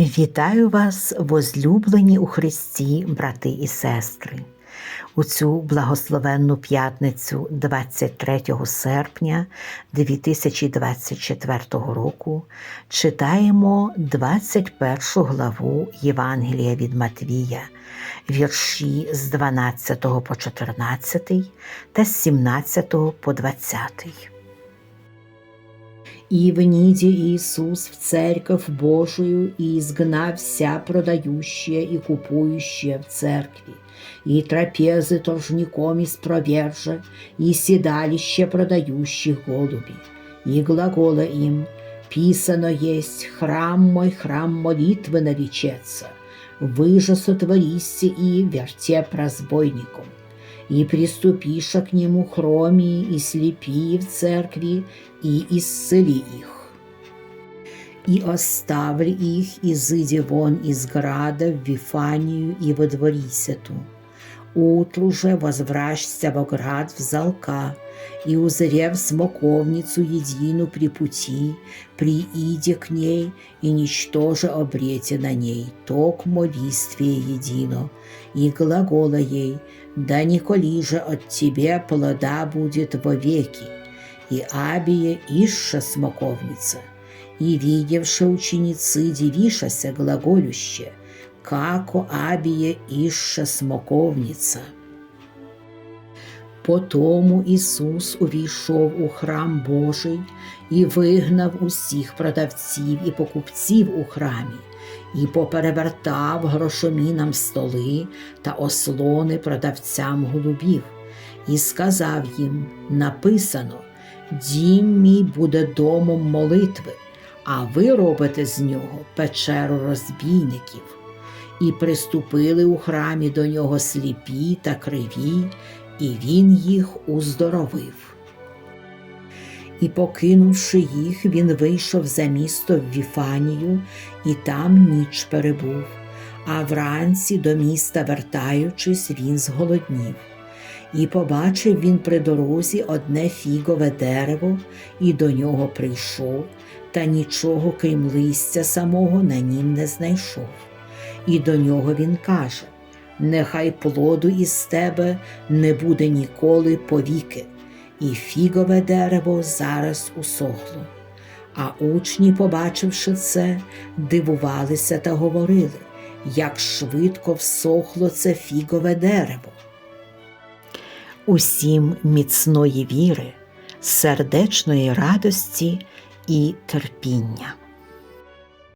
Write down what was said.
Вітаю вас, возлюблені у Христі, брати і сестри. У цю благословенну п'ятницю 23 серпня 2024 року читаємо 21 главу Євангелія від Матвія, вірші з 12 по 14 та з 17 по 20. И вниде Иисус в церковь Божию и изгнав вся продающие и купующие в церкви, и трапезы торжником испроверже, и седалище продающих голуби, и глагола им, писано есть, храм мой, храм молитвы наречется, вы же сотвористе и вертеп разбойником и приступиша к нему хроми и слепи в церкви, и исцели их. И оставль их, и зыди вон из града в Вифанию и во дворисету. Утру же возвращся в залка, и, узрев смоковницу едину при пути, прииде к ней, и ничтоже обрете на ней, ток молитве едино, и глагола ей, да николи же от тебе плода будет вовеки, и Абия ища смоковница, и, видевши ученицы, дивишася глаголюще, како Абія ища смоковниця. Потому Ісус увійшов у храм Божий і вигнав усіх продавців і покупців у храмі, і поперевертав грошомінам столи та ослони продавцям голубів, і сказав їм: написано: Дім мій буде домом молитви, а ви робите з нього печеру розбійників. І приступили у храмі до нього сліпі та криві, і він їх уздоровив. І, покинувши їх, він вийшов за місто в Віфанію і там ніч перебув, а вранці до міста вертаючись, він зголоднів. І побачив він при дорозі одне фігове дерево, і до нього прийшов, та нічого, крім листя самого, на нім не знайшов. І до нього він каже: Нехай плоду із тебе не буде ніколи повіки, і фігове дерево зараз усохло. А учні, побачивши це, дивувалися та говорили, як швидко всохло це фігове дерево. Усім міцної віри, сердечної радості і терпіння.